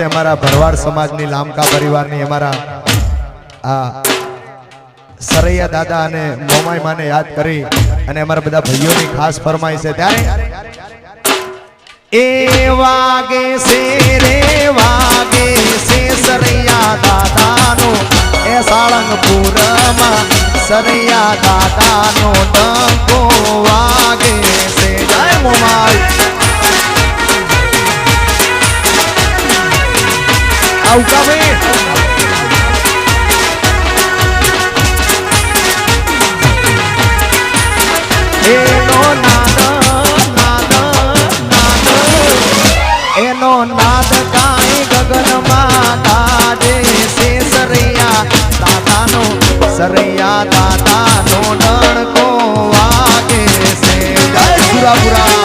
અમારા ભરવાડ સમાજની લામકા પરિવારની અમારા, આ સરૈયા દાદા અને મોમાઈ માને યાદ કરી અને અમારા બધા ભાઈઓની ખાસ ફરમાઈ છે. ત્યારે એ વાગે છે રે, વાગે છે સરૈયા દાદાનો, એ સાળંગપુરમાં સરૈયા દાદાનો આવકાવે એનો નાદ નાદ નાદ એનો નાદ કાંઈ ગગનમાં તાજે સે સરૈયા તાતાનો સરૈયા તાતાનો ડણકો વાગે સે જય સુરાપુરા